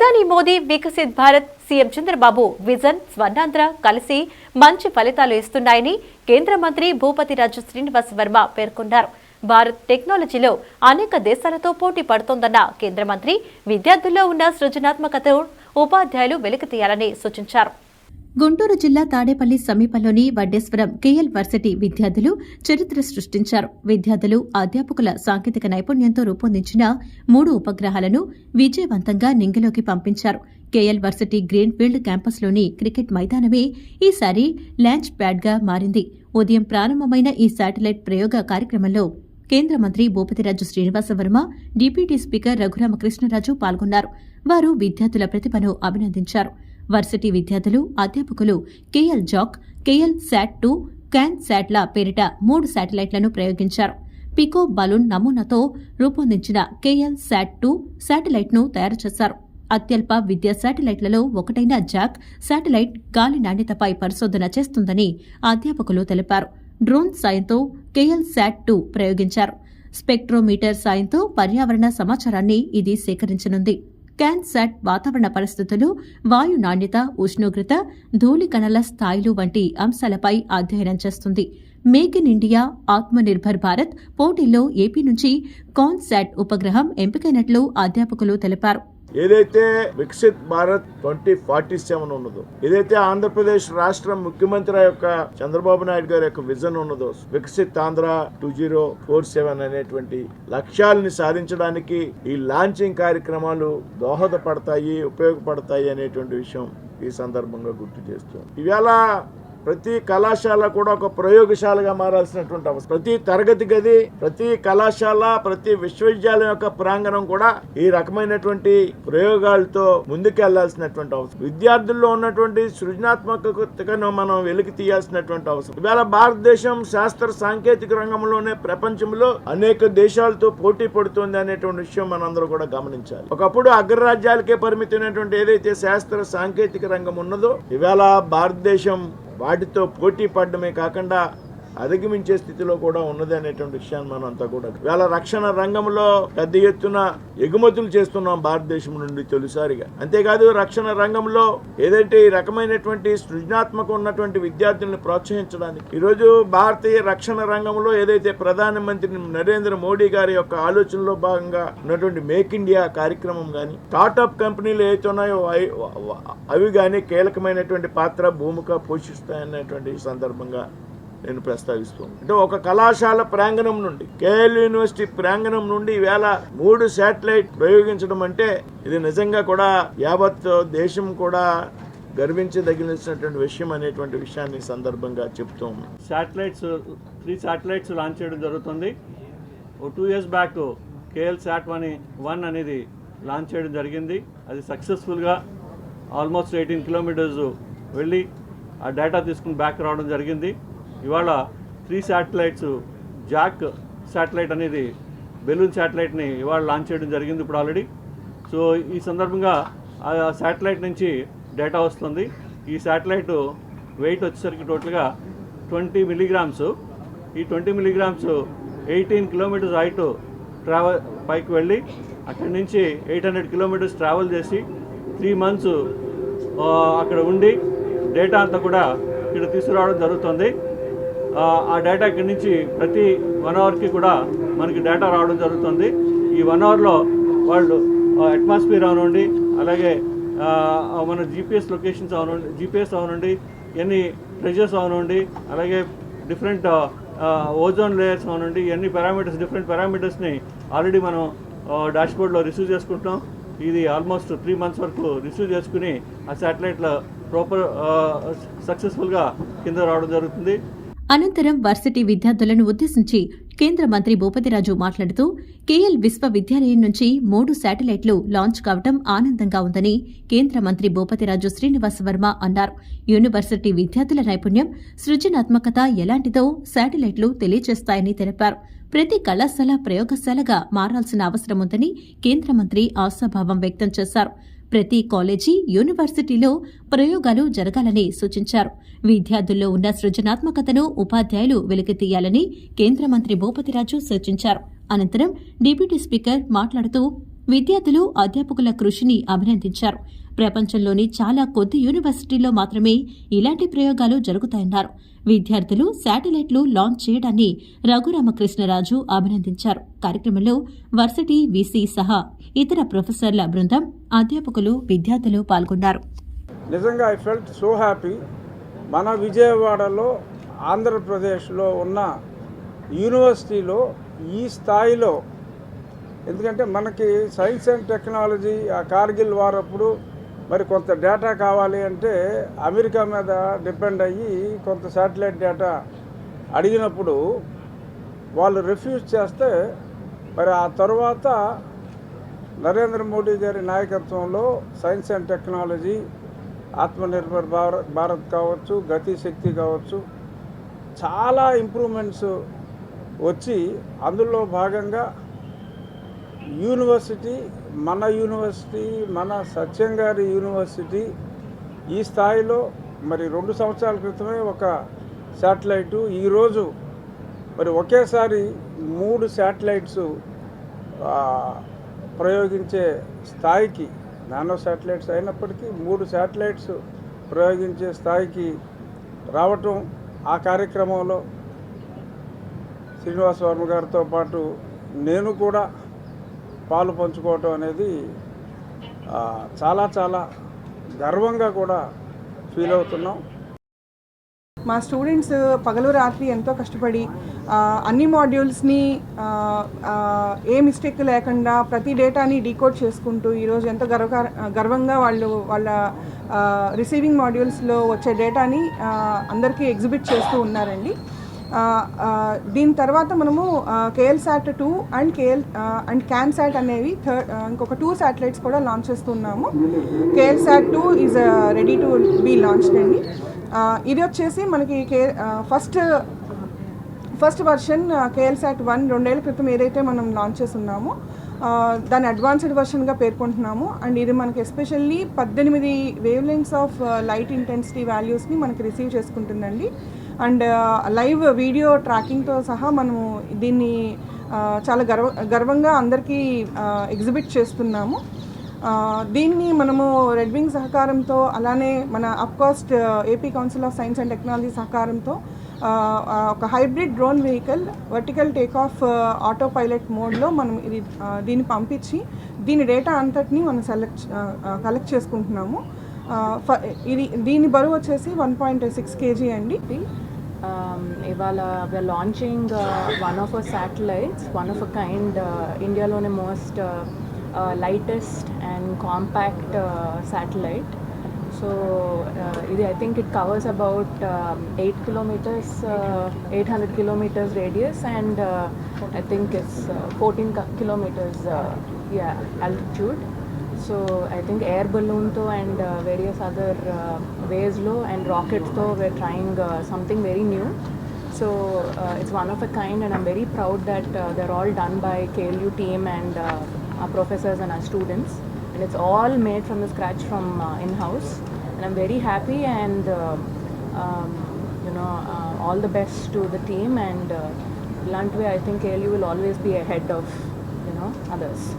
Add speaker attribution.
Speaker 1: ప్రధాని Modi Viksit Bharat CM Chandrababu vision Swarnandhra కలిసి మంచి ఫలితాలు ఇస్తున్నాయని కేంద్ర మంత్రి భూపతి రాజు శ్రీనివాస్ వర్మ పేర్కొన్నారు. భారత్ టెక్నాలజీలో అనేక దేశాలతో పోటీ పడుతోందన్న కేంద్ర మంత్రి విద్యార్థుల్లో ఉన్న సృజనాత్మకతను ఉపాధ్యాయులు వెలికితీయాలని సూచించారు. గుంటూరు జిల్లా తాడేపల్లి సమీపంలోని వడ్డేశ్వరం కేఎల్ వర్సిటీ విద్యార్థులు చరిత్ర సృష్టించారు. విద్యార్థులు అధ్యాపకుల సాంకేతిక నైపుణ్యంతో రూపొందించిన మూడు ఉపగ్రహాలను విజయవంతంగా నింగిలోకి పంపించారు. కేఎల్ వర్సిటీ గ్రీన్ ఫీల్డ్ క్యాంపస్లోని క్రికెట్ మైదానమే ఈసారి ల్యాంచ్ ప్యాడ్గా మారింది. ఉదయం ప్రారంభమైన ఈ శాటిలైట్ ప్రయోగ కార్యక్రమంలో కేంద్ర మంత్రి భూపతిరాజు శ్రీనివాసవర్మ డిప్యూటీ స్పీకర్ రఘురామకృష్ణరాజు పాల్గొన్నారు. వారు విద్యార్థుల ప్రతిభను అభినందించారు. వర్సిటీ విద్యార్థులు అధ్యాపకులు KL Jack KL Sat two Can శాట్ల పేరిట మూడు శాటిలైట్లను ప్రయోగించారు. పికో బలూన్ నమూనాతో రూపొందించిన కేఎల్ శాట్ టూ శాటిలైట్ను తయారు చేశారు. అత్యల్ప విద్యా శాటిలైట్లలో ఒకటైన జాక్ శాటిలైట్ గాలి నాణ్యతపై పరిశోధన చేస్తుందని అధ్యాపకులు తెలిపారు. డ్రోన్ సాయంతో కేఎల్ శాట్ టూ ప్రయోగించారు. స్పెక్ట్రోమీటర్ సాయంతో పర్యావరణ సమాచారాన్ని ఇది సేకరించనుంది. క్యాన్సాట్ వాతావరణ పరిస్థితులు వాయు నాణ్యత ఉష్ణోగ్రత ధూళికణల స్థాయిలు వంటి అంశాలపై అధ్యయనం చేస్తుంది. Make in India Atmanirbhar Bharat పోటీల్లో ఏపీ నుంచి కాన్సాట్ ఉపగ్రహం ఎంపికైనట్లు అధ్యాపకులు తెలిపారు.
Speaker 2: ఏదైతే Viksit Bharat twenty forty seven ఉన్నదో ఏదైతే ఆంధ్రప్రదేశ్ రాష్ట్ర ముఖ్యమంత్రి యొక్క చంద్రబాబు నాయుడు గారి యొక్క విజన్ ఉన్నదో Viksit Andhra two zero four seven అనేటువంటి లక్ష్యాలని సాధించడానికి ఈ లాంచింగ్ కార్యక్రమాలు దోహదపడతాయి ఉపయోగపడతాయి అనేటువంటి విషయం ఈ సందర్భంగా గుర్తు చేస్తాం ఇవాళ ప్రతి కళాశాల కూడా ఒక ప్రయోగశాలగా మారాల్సినటువంటి అవసరం. ప్రతి తరగతి గది ప్రతి కళాశాల ప్రతి విశ్వవిద్యాలయం యొక్క ప్రాంగణం కూడా ఈ రకమైనటువంటి ప్రయోగాలతో ముందుకెళ్ళాల్సినటువంటి అవసరం. విద్యార్థుల్లో ఉన్నటువంటి సృజనాత్మకతను మనం వెలికి తీయాల్సినటువంటి అవసరం. ఇవాళ భారతదేశం శాస్త్ర సాంకేతిక రంగంలోనే ప్రపంచంలో అనేక దేశాలతో పోటీ పడుతుంది అనేటువంటి విషయం మనందరూ కూడా గమనించాలి. ఒకప్పుడు అగ్రరాజ్యాలకే పరిమితమైనటువంటి ఏదైతే శాస్త్ర సాంకేతిక రంగం ఉన్నదో ఇవాళ భారతదేశం వాటితో పోటీ పడడమే కాకుండా అధిగమించే స్థితిలో కూడా ఉన్నది అనేటువంటి విషయాన్ని మనం అంతా కూడా వేళ రక్షణ రంగంలో పెద్ద ఎత్తున ఎగుమతులు చేస్తున్నాం భారతదేశం నుండి తొలిసారిగా. అంతేకాదు రక్షణ రంగంలో ఏదైతే ఈ రకమైనటువంటి సృజనాత్మక ఉన్నటువంటి విద్యార్థులను ప్రోత్సహించడానికి ఈరోజు భారతీయ రక్షణ రంగంలో ఏదైతే ప్రధానమంత్రి నరేంద్ర మోడీ గారి యొక్క ఆలోచనలో భాగంగా ఉన్నటువంటి మేక్ ఇండియా కార్యక్రమం కానీ స్టార్టప్ కంపెనీలు ఏవైతే ఉన్నాయో అవి- అవి కానీ కీలకమైనటువంటి పాత్ర భూమిక పోషిస్తాయనేటువంటి సందర్భంగా నేను ప్రస్తావిస్తున్నాను అంటే ఒక కళాశాల ప్రాంగణం నుండి కేఎల్ యూనివర్సిటీ ప్రాంగణం నుండి ఇవేళ మూడు శాటిలైట్ ప్రయోగించడం అంటే ఇది నిజంగా కూడా యావత్ దేశం కూడా గర్వించదగినటువంటి విషయం అనేటువంటి విషయాన్ని సందర్భంగా చెప్తూ
Speaker 3: శాటిలైట్స్ త్రీ శాటిలైట్స్ లాంచ్ చేయడం జరుగుతుంది. ఓ two years back KL Sat one one అనేది లాంచ్ చేయడం జరిగింది. అది సక్సెస్ఫుల్గా ఆల్మోస్ట్ ఎయిటీన్ కిలోమీటర్స్ వెళ్ళి ఆ డేటా తీసుకుని బ్యాక్ రావడం జరిగింది. ఇవాళ త్రీ శాటిలైట్స్ జాక్ శాటిలైట్ అనేది బెలూన్ శాటిలైట్ని ఇవాళ లాంచ్ చేయడం జరిగింది ఇప్పుడు ఆల్రెడీ సో ఈ సందర్భంగా ఆ శాటిలైట్ నుంచి డేటా వస్తుంది. ఈ శాటిలైట్ వెయిట్ వచ్చేసరికి టోటల్గా ట్వంటీ మిలీగ్రామ్స్ ఈ twenty milligrams eighteen kilometres height travel పైకి వెళ్ళి అక్కడి నుంచి ఎయిట్ హండ్రెడ్ కిలోమీటర్స్ ట్రావెల్ చేసి త్రీ మంత్స్ అక్కడ ఉండి డేటా అంతా కూడా ఇక్కడ తీసుకురావడం జరుగుతుంది. ఆ, డేటా ఇక్కడి నుంచి ప్రతి వన్ అవర్కి కూడా మనకి డేటా రావడం జరుగుతుంది. ఈ వన్ అవర్లో వాళ్ళు అట్మాస్ఫియర్ అవనండి అలాగే మన జీపీఎస్ లొకేషన్స్ అవనండి జీపీఎస్ అవనండి ఎన్ని ప్రెజర్స్ అవనండి అలాగే డిఫరెంట్ ఓజోన్ లేయర్స్ అవనండి ఎన్ని పారామీటర్స్ డిఫరెంట్ పారామీటర్స్ని ఆల్రెడీ మనం డాష్బోర్డ్లో రిసీవ్ చేసుకుంటాం ఇది ఆల్మోస్ట్ త్రీ మంత్స్ వరకు రిసీవ్ చేసుకుని ఆ శాటిలైట్లో ప్రాపర్ సక్సెస్ఫుల్గా కింద రావడం జరుగుతుంది.
Speaker 1: అనంతరం వర్సిటీ విద్యార్థులను ఉద్దేశించి కేంద్ర మంత్రి భూపతిరాజు మాట్లాడుతూ కేఎల్ విశ్వవిద్యాలయం నుంచి మూడు శాటిలైట్లు లాంచ్ కావడం ఆనందంగా ఉందని కేంద్ర మంత్రి భూపతిరాజు శ్రీనివాస్ వర్మ అన్నారు. యూనివర్సిటీ విద్యార్థుల నైపుణ్యం సృజనాత్మకత ఎలాంటిదో శాటిలైట్లు తెలియజేస్తాయని తెలిపారు. ప్రతి కళాశాల ప్రయోగశాలగా మారాల్సిన అవసరం ఉందని కేంద్ర మంత్రి ఆశాభావం వ్యక్తం చేశారు. ప్రతి కాలేజీ యూనివర్సిటీలో ప్రయోగాలు జరగాలని సూచించారు. విద్యార్థుల్లో ఉన్న సృజనాత్మకతను ఉపాధ్యాయులు వెలికితీయాలని కేంద్ర మంత్రి భూపతిరాజు సూచించారు. అనంతరం డిప్యూటీ స్పీకర్ మాట్లాడుతూ విద్యార్థులు అధ్యాపకుల కృషిని అభినందించారు. ప్రపంచంలోని చాలా కొద్ది యూనివర్సిటీల్లో మాత్రమే ఇలాంటి ప్రయోగాలు జరుగుతాయన్నారు. విద్యార్థులు శాటిలైట్లు లాంచ్ చేయడాన్ని రఘురామకృష్ణరాజు అభినందించారు. కార్యక్రమంలో వర్సిటీ వీసీ సహా ఇతర ప్రొఫెసర్ల బృందం అధ్యాపకులు విద్యార్థులు పాల్గొన్నారు.
Speaker 4: నిజంగా ఐ ఫెల్ట్ సో హ్యాపీ మన విజయవాడలో ఆంధ్రప్రదేశ్లో ఉన్న యూనివర్సిటీలో ఈ స్థాయిలో ఎందుకంటే మనకి సైన్స్ అండ్ టెక్నాలజీ ఆ కార్గిల్ వారప్పుడు మరి కొంత డేటా కావాలి అంటే అమెరికా మీద డిపెండ్ అయ్యి కొంత శాటిలైట్ డేటా అడిగినప్పుడు వాళ్ళు రిఫ్యూజ్ చేస్తే మరి ఆ తర్వాత నరేంద్ర మోడీ గారి నాయకత్వంలో science and technology Atmanirbhar Bharat Bharat కావచ్చు గతి శక్తి కావచ్చు చాలా ఇంప్రూవ్మెంట్స్ వచ్చి అందులో భాగంగా యూనివర్సిటీ మన యూనివర్సిటీ మన సత్యం గారి యూనివర్సిటీ ఈ స్థాయిలో మరి రెండు సంవత్సరాల క్రితమే ఒక శాటిలైటు. ఈరోజు మరి ఒకేసారి మూడు శాటిలైట్స్ ప్రయోగించే స్థాయికి నానో శాటిలైట్స్ అయినప్పటికీ మూడు శాటిలైట్స్ ప్రయోగించే స్థాయికి రావటం ఆ కార్యక్రమంలో శ్రీనివాస వర్మ గారితో పాటు నేను కూడా పాలు పంచుకోవటం అనేది చాలా చాలా గర్వంగా కూడా ఫీల్ అవుతున్నాం.
Speaker 5: మా స్టూడెంట్స్ పగలు రాత్రి ఎంతో కష్టపడి అన్ని మాడ్యూల్స్ని ఏ మిస్టేక్ లేకుండా ప్రతి డేటాని డీకోడ్ చేసుకుంటూ ఈరోజు ఎంత గర్వ గర్వంగా వాళ్ళు వాళ్ళ రిసీవింగ్ మాడ్యూల్స్లో వచ్చే డేటాని అందరికీ ఎగ్జిబిట్ చేస్తూ ఉన్నారండి. దీని తర్వాత మనము KL Sat two and KL and Can Sat అనేవి థర్డ్ ఇంకొక టూ శాటిలైట్స్ కూడా లాంచ్ చేస్తున్నాము. KL Sat two is ready to be launched అండి. ఇది వచ్చేసి మనకి కే first first version KL Sat one రెండేళ్ళ క్రితం ఏదైతే మనం లాంచ్ చేస్తున్నామో దాని అడ్వాన్స్డ్ వర్షన్గా పేర్కొంటున్నాము. అండ్ ఇది మనకి ఎస్పెషల్లీ పద్దెనిమిది wavelengths of light intensity వాల్యూస్ని మనకి రిసీవ్ చేసుకుంటుందండి. అండ్ లైవ్ వీడియో ట్రాకింగ్తో సహా మనము దీన్ని చాలా గర్వ గర్వంగా అందరికీ ఎగ్జిబిట్ చేస్తున్నాము. దీన్ని మనము రెడ్వింగ్ సహకారంతో అలానే మన APCOST AP council of science and technology సహకారంతో ఒక hybrid drone vehicle vertical take off auto pilot మోడ్లో మనం ఇది దీన్ని పంపించి దీని డేటా అంతటిని మనం సెలెక్ట్ కలెక్ట్ చేసుకుంటున్నాము. ఇది దీని బరువు వచ్చేసి వన్ పాయింట్ సిక్స్ కేజీ అండి.
Speaker 6: ఇవాళ we're launching one of a satellites one of a kind ఇండియాలోనే most lightest and compact satellite So uh, I think it covers about um, 8 kilometers, uh, 800 kilometers radius and uh, I think it's uh, 14 kilometers uh, yeah, altitude. So I think air balloon to and uh, various other uh, ways low and rockets though we're trying uh, something very new. So uh, it's one of a kind and I'm very proud that uh, they're all done by KLU team and uh, our professors and our students and it's all made from the scratch from uh, in-house. And i'm very happy and uh, um, you know uh, all the best to the team. And uh, i think ALU will always be ahead of you know others